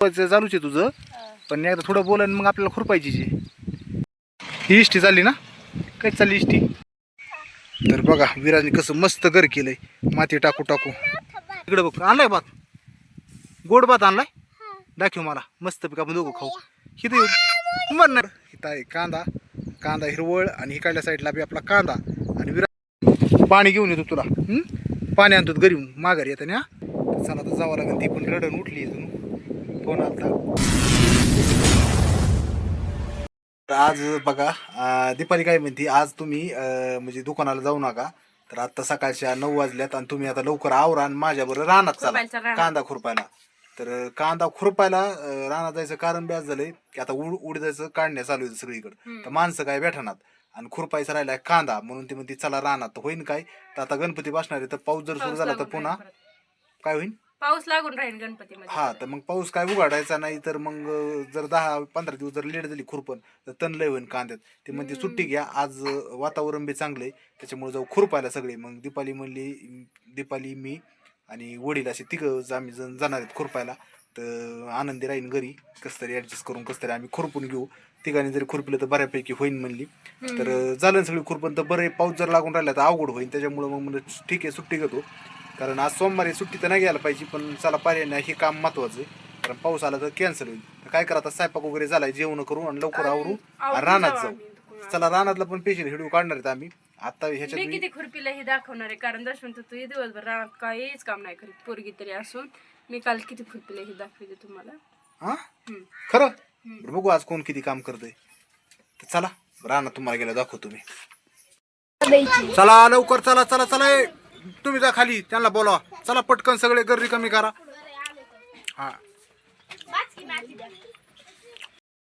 चालूच आहे तुझं. पण एकदा थोडं बोल आणि मग आपल्याला खुरपायची जी ही इष्टी चालली ना? काय चालली इष्टी तर बघा विराजने कसं मस्त घर केलंय. माती टाकू टाकू. इकडे बघ आणलाय भात? गोड भात आणलाय? दाखव मला. मस्त पैकी आपण दोघं खाऊ. हिथं म्हणणार इथं आहे कांदा. कांदा हिरवळ आणि इकडल्या साईडला बी आपला कांदा. आणि विरा पाणी घेऊन येतो तुला. पाणी आणतो घरी माघारी येतं ना चला तर जावं लागेल ती पण रडण उठली इथून. फोन तर आज बघा दीपाली काय म्हणते आज तुम्ही म्हणजे दुकानाला जाऊ नका. तर आता सकाळच्या नऊ वाजल्यात आणि तुम्ही आता लवकर आवरा आणि माझ्याबरोबर रानात चला. कांदा खुरपायला. तर कांदा खुरपायला रानात जायचं कारण ब्याज झालंय की आता उड उडदायचं काढण्या चालू आहे सगळीकडे. तर माणसं काय भेटणार आणि खुरपायचं राहिलाय कांदा. म्हणून ती म्हणते चला रानात तर होईन काय? तर आता गणपती बसणार आहे तर पाऊस जर सुरू झाला तर पुन्हा राहील. काय होईल पाऊस लागून राहील गणपतीमध्ये. हा तर मग पाऊस काय उघडायचा नाही तर मग जर दहा पंधरा दिवस जर लेट झाली खुरपण तर तण लय होईन कांद्यात. ते म्हणते सुट्टी घ्या आज वातावरण बी चांगलंय त्याच्यामुळे जाऊ खुरपायला सगळे. मग दीपाली म्हणली दीपाली मी आणि वडील असे तिघं आम्ही जण जाणार आहेत खुरपायला. तर आनंदी राहीन घरी. कसं तरी ऍडजस्ट करून कसं तरी आम्ही खुरपून घेऊ. तिघांनी जरी खुरपलं तर बऱ्यापैकी होईन म्हणली. तर झालं सगळी खुरपण तर बरं पाऊस जर लागून राहिला तर अवघड होईल त्याच्यामुळे मग म्हणलं ठीक आहे सुट्टी घेतो. कारण आज सोमवारी सुट्टी तर नाही घ्यायला पाहिजे पण चला पर्याय नाही. हे काम महत्वाचं आहे. कारण पाऊस आला तर कॅन्सल होईल. तर काय करा आता स्वयंपाक वगैरे झालाय जेवण करू आणि लवकर आवरू. आणि रानात जाऊ चला रानातला पण पेशंट हिडू काढणार आहेत आम्ही. आता ह्याच्यात मी मी किती खुरपीला हे दाखवणार आहे? कारण दर्शन तू दिवसभर रानात काहीच काम नाही करीत. पोरगी तरी असून. मी काल किती खुरपीला हे दाखवते तुम्हाला. हा. खरं? बरं बघू आज कोण किती काम करतंय. तर चला रानात तुम्हाला गेला दाखवतो मी. चला लवकर चला चला चला ए, तुम्ही जा खाली त्यांना बोला चला पटकन सगळे गर्दी कमी करा. हा.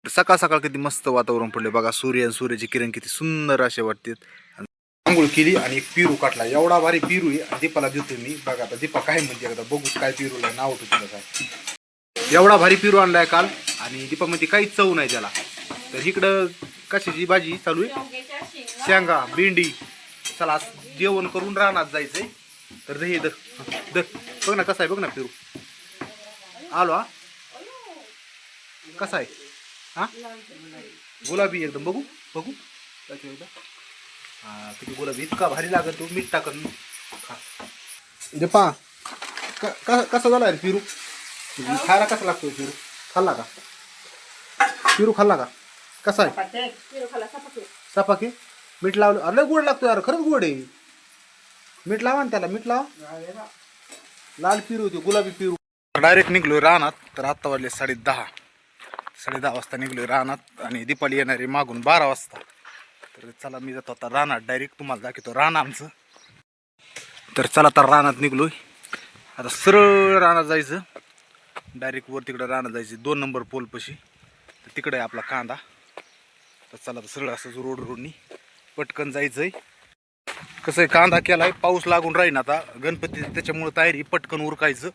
सकाळ सकाळ किती मस्त वातावरण पडले बघा. सूर्य आणि सूर्याची किरण किती सुंदर असे वाटतात. आंघोळ केली आणि पिरू काटला. एवढा भारी पिरू आहे. आणि दीपाला देतो मी. बघा आता दीपा काय म्हणते एकदा बघू काय पिरूला नाव होतं तुला काय एवढा भारी पिरू आणलाय काल. आणि दीपा म्हणते काहीच चव नाही त्याला. तर इकडं कशाची भाजी चालू आहे? शेंगा भेंडी. चला जेवण करून रानात जायचंय. तर दही हे दर दर बघ ना कसा आहे बघ ना पिरू. आलो हा? कसा आहे? हा? गुलाबी एकदम. बघू बघू. एकदा. हा किती गुलाबी इतका भारी लागत तो मीठ टाकत खा. क- क- कसा झाला रे पिरू? खायला कसा लागतो पिरू? खाल्ला का? पिरू खाल्ला का? कसा आहे? सपाके? मीठ लावलं. अरे गोड लागतो यार खरंच गोड आहे. मीठ लावा ना त्याला मीठ लावा. लाल पिरू होती गुलाबी पिरू. डायरेक्ट निघलोय रानात तर आत्ता वाजले साडे दहा साडे दहा वाजता निघलोय रानात आणि दीपाली येणारे मागून बारा वाजता. तर चला मी जातो आता रानात. डायरेक्ट तुम्हाला दाखवतो रान आमचं. तर चला आता रानात निघलोय. आता सरळ रानात जायचं. डायरेक्ट वर तिकडं रानात जायचं. दोन नंबर पोलपाशी तर तिकडे आहे आपला कांदा. तर चला तर सरळ असं रोड रोडनी पटकन जायचंय. कसं आहे कांदा केलाय पाऊस लागून राहीन आता. गणपती त्याच्यामुळं तयारी पटकन उरकायचं.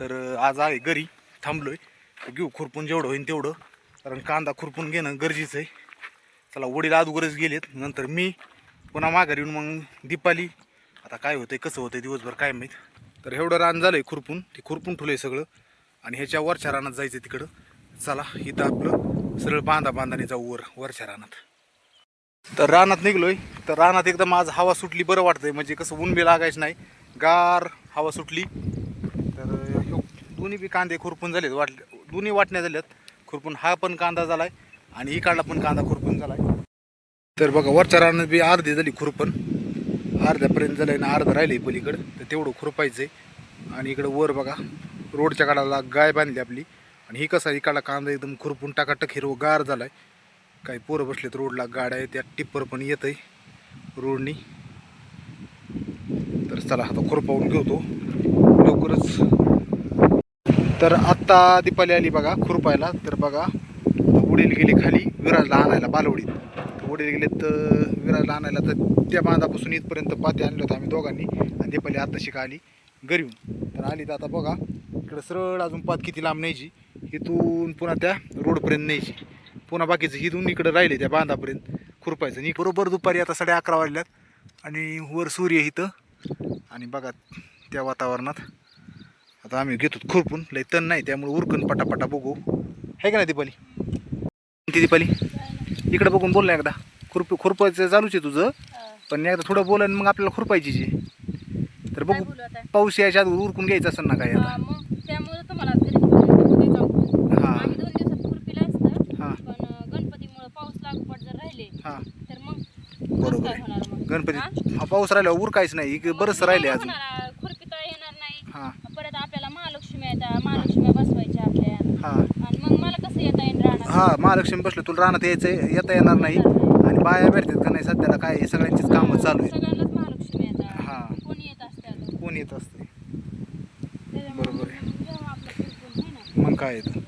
तर आज आहे घरी थांबलोय. घेऊ खुरपून जेवढं होईन तेवढं. कारण कांदा खुरपून घेणं गरजेचं आहे. चला वडील अगोदरच गेलेत. नंतर मी पुन्हा माघारी येऊन मग दीपाली. आता काय होतंय कसं होतंय दिवसभर काय माहीत. तर एवढं रान झालंय खुरपून ते खुरपून ठेवलंय सगळं. आणि ह्याच्या वरच्या रानात जायचं तिकडं. चला इथं आपलं सरळ बांधा बांधाने जाऊ वर वरच्या रानात. तर रानात निघलोय. तर रानात एकदम आज हवा सुटली बरं वाटतंय. म्हणजे कसं ऊन बी लागायचं नाही. गार हवा सुटली. तर दोन्ही बी कांदे खुरपून झालेत वाटले दोन्ही वाटण्या झाल्यात. खुरपून हा पण कांदा झालाय. आणि इकडला पण कांदा खुरपून झालाय. तर बघा वरच्या रानात बी अर्धी झाली खुरपण. अर्ध्यापर्यंत झालंय ना अर्ध राहिलंय पलीकडं. तर तेवढं खुरपायचंय. आणि इकडं वर बघा रोडच्या काढाला गाय बांधली आपली. आणि ही कसा इकडला कांदा एकदम खुरपून टाकाटक हिरवं गार झालाय. काही पोरं बसलेत रोडला गाड्या आहेत त्या टिप्पर पण येत आहे रोडनी. तर चला आता खुरपावून घेतो. लवकरच. तर आत्ता दीपाली आली बघा खुरपायला. तर बघा वडील गेले खाली विराजला आणायला बालवडीत तर वडील गेले तर विराजला आणायला तर त्या बांधापासून इथपर्यंत पाते आणले होते आम्ही दोघांनी. आणि दीपाली आत्ता शिका आली घरी तर आली तर आता बघा इकडं सरळ अजून पात किती लांब न्यायची इथून पुन्हा त्या रोडपर्यंत न्यायची. पुन्हा बाकीचं इथून इकडं राहिले त्या बांधापर्यंत खुरपायचं. आणि बरोबर दुपारी आता साडे अकरा वाजल्यात. आणि वर सूर्य इथं. आणि बघा त्या वातावरणात आता आता आम्ही घेतो खुरपून लय तण नाही त्यामुळे उरकून पटापटा बघू. आहे का नाही दीपाली? ती दीपाली इकडे बघून बोल ना एकदा. खुरप खुरपायचं चालूच आहे तुझं. पण एकदा थोडं बोल आणि मग आपल्याला खुरपायची जी. तर बघू. बोलू आता? पाऊस यायच्या आधी उरकून घ्यायचं असं ना काय आता. हा, मग त्यामुळे तुम्हाला आज घरी बोलवलं, तुम्ही जाऊ. हा आम्ही दोन दिवसात खुरपीला असतं. हा. पण अं, गणपतीमुळे पाऊस जर राहिले हा. तर मग बरोबर काय आहे. होणार मग? हा? गणपती हा? पाऊस राहिला उरकायच नाही. इकडे बरंच राहिले अजून. होणार, खुरपीता येणार नाही. हा. परत आपल्याला महालक्ष्मी येतात महालक्ष्मी बसवायच्या आपल्या हा आणि मग मला कसं येता येईल राहणार हा महालक्ष्मी बसलं तुला रानात यायचं येता येणार नाही. आणि बाया भेटतात का नाही सध्याला काय सगळ्यांचीच कामं चालू आहे सगळ्यांनाच महालक्ष्मी येतात हा. कोणी येत असते आता? कोण येत असते? बरोबर आहे. मग जेव्हा आपलं खुरपून, ना? मग काय येतं?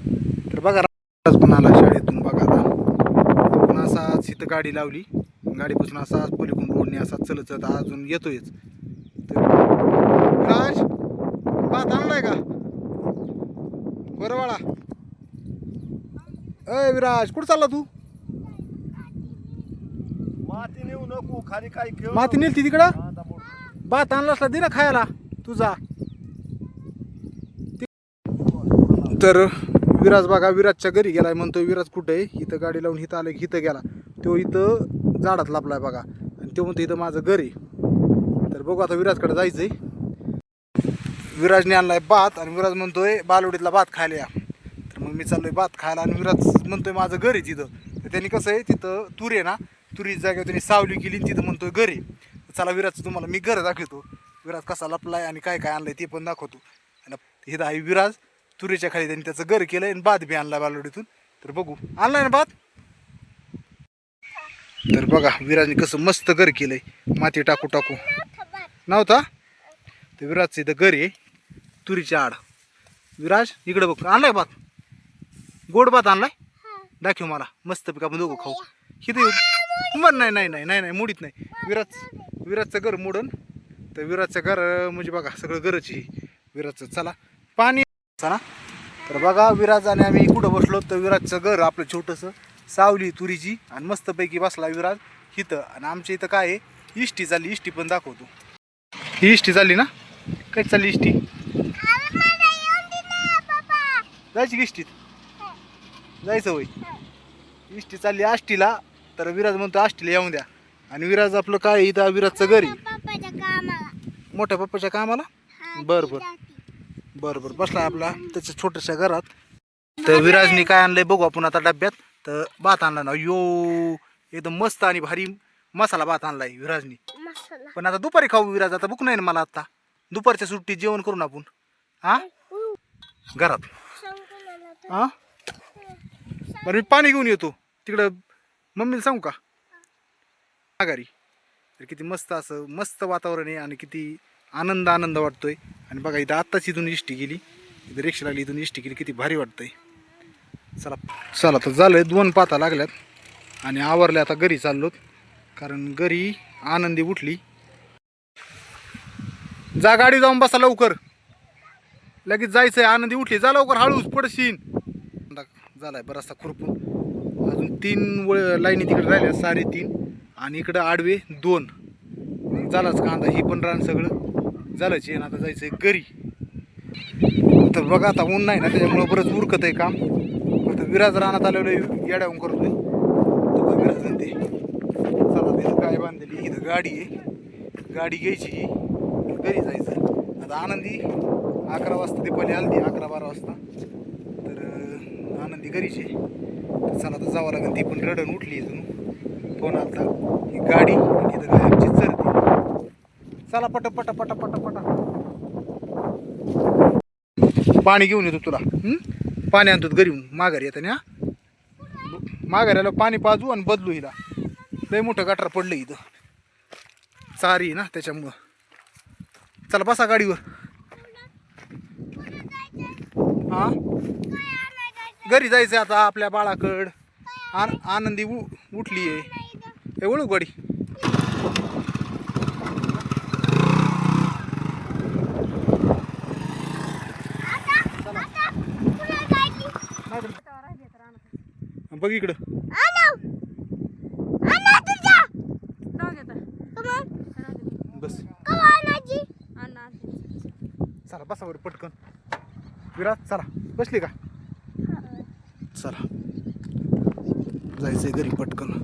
तर बघा राज पण आला शाळेतून बघा आता. तो पण असाच इथं गाडी लावली. गाडीपासून असाच पलीकडून रोडने असाच चलत चलत अजून येतोयच. तर राज भात आणलाय का? बरं बाळा. अय विराज कुठं चालला तू? माती नेऊ नको खाली काय खेळ माती नेलती तिकडं? भात आणला असला दे ना खायला. तुझा तर विराज बघा विराजच्या घरी गेलाय म्हणतोय विराज कुठे आहे? इथं गाडी लावून इथं आलं की इथं गेला. तो इथं झाडात लापलाय बघा. आणि तो म्हणतो इथं माझं घर आहे. तर बघू आता विराजकडे जायचंय. विराजने आणलाय भात आणि विराज म्हणतोय बालवडीतला भात खायला या. मग मी चाललोय भात खायला आणि विराज म्हणतोय माझं घर आहे तिथं. तर त्यांनी कसं आहे तिथं तुरी आहे ना तुरीच्या जागेवर त्यांनी सावली केली आणि तिथं म्हणतोय घर आहे. चला विराज तुम्हाला मी घर दाखवतो. विराज कसा लपलाय आणि काय काय आणलंय ते पण दाखवतो. आणि इथं आहे विराज तुरीच्या खाली त्यांनी त्याचं घर केलं आणि भात बी आणला बालवडीतून. तर बघू. आणलाय ना भात? तर बघा विराजने कसं मस्त घर केलंय. माती टाकू टाकू. नव्हता? तर विराजचं इथं घर आहे. तुरीच्या आड. विराज इकडं बघ. आणलाय भात? गोड भात आणलाय? दाखव मला. मस्त पिका आपण दोघं खाऊ. येऊ. बरं नाही नाही नाही नाही नाही मुडीत नाही. विराज विराजचं घर मोडन. तर विराजचं घर म्हणजे बघा सगळं घरच. आहे विराजचं चला. पाणी चला. तर बघा विराज आणि आम्ही कुठं बसलो तर विराजचं घर आपलं छोटंसं सावली तुरीची आणि मस्तपैकी बसला विराज इथं. आणि आमच्या इथं काय आहे? इष्टी चालली इष्टी पण दाखवतो. ही इष्टी चालली ना? काय चालली इष्टी? जायची इष्टीत? जायचं होय इष्टी चालली आष्टीला तर विराज म्हणतो आष्टीला येऊन द्या. आणि विराज आपलं काय इथं विराजचं घरी मोठ्या पप्पाच्या कामाला? बरं बरं. बरं बरं. बसला आपला त्याच्या छोट्याशा घरात. तर विराजने काय आणलंय बघू आपण आता डब्यात. तर भात आणला ना. यो एकदम मस्त आणि भारी मसाला भात आणलाय विराजनी. पण आता दुपारी खाऊ विराज. आता भूक नाही ना मला आता. दुपारच्या सुट्टीत जेवण करून आपण. हा? घरात. हा? बरं मी पाणी घेऊन येतो. तिकडं मम्मीला सांगू का? आघारी. तर किती मस्त असं मस्त वातावरण आहे आणि किती आनंद आनंद वाटतोय. आणि बघा इथं आत्ताच इथून इष्टी गेली. इथं रिक्षा लागली इथून इष्टी गेली. किती भारी वाटतंय. चला चला तर झालंय दोन पाता लागल्यात. आणि आवरले आता घरी चाललोत कारण घरी आनंदी उठली. जा गाडी जाऊन बसा लवकर. लगेच जायचंय. आनंदी उठली. जा लवकर हळूच पडशीन. झाला आहे बराचसा खुरपून. अजून तीन व लाईनी तिकडे राहिल्या साडे तीन आणि इकडं आडवे दोन. झालाच कांदा ही पण रान सगळं झालंच आहे. आता जायचं आहे घरी. तर बघा आता ऊन नाही ना त्याच्यामुळं बरंच उरकत आहे काम. तर विराज रानात आलेलं येड्याहून करतोय. तो विराज म्हणते चला तिथं काय बांधलेली इथं गाडी आहे. गाडी घ्यायची घरी जायचं. आता आनंदी अकरा वाजता दीपाली आलती अकरा बारा वाजता. अं, घरीच आहे. तर चला आता जावं लागेल. ती पण रडण उठली इथून. फोन आलता. ही गाडी आणि इथं गायबची चरती. चला पट पट पट पट पट पाणी घेऊन येतो तुला. पाणी आणतो घरी माघारी येतं ना माघारी आलं पाणी पाजू आणि बदलू हिला. लय मोठं गटार पडलं इथं. चारी ना त्याच्यामुळं. चला बसा गाडीवर. हां? घरी जायचं आता आपल्या बाळाकड. आन आनंदी उ उठली आहे हे ओळख गडी. बघ इकडं. बस. चला बसावर पटकन. विराट चला. बसली का? चला. जायचं आहे घरी पटकन.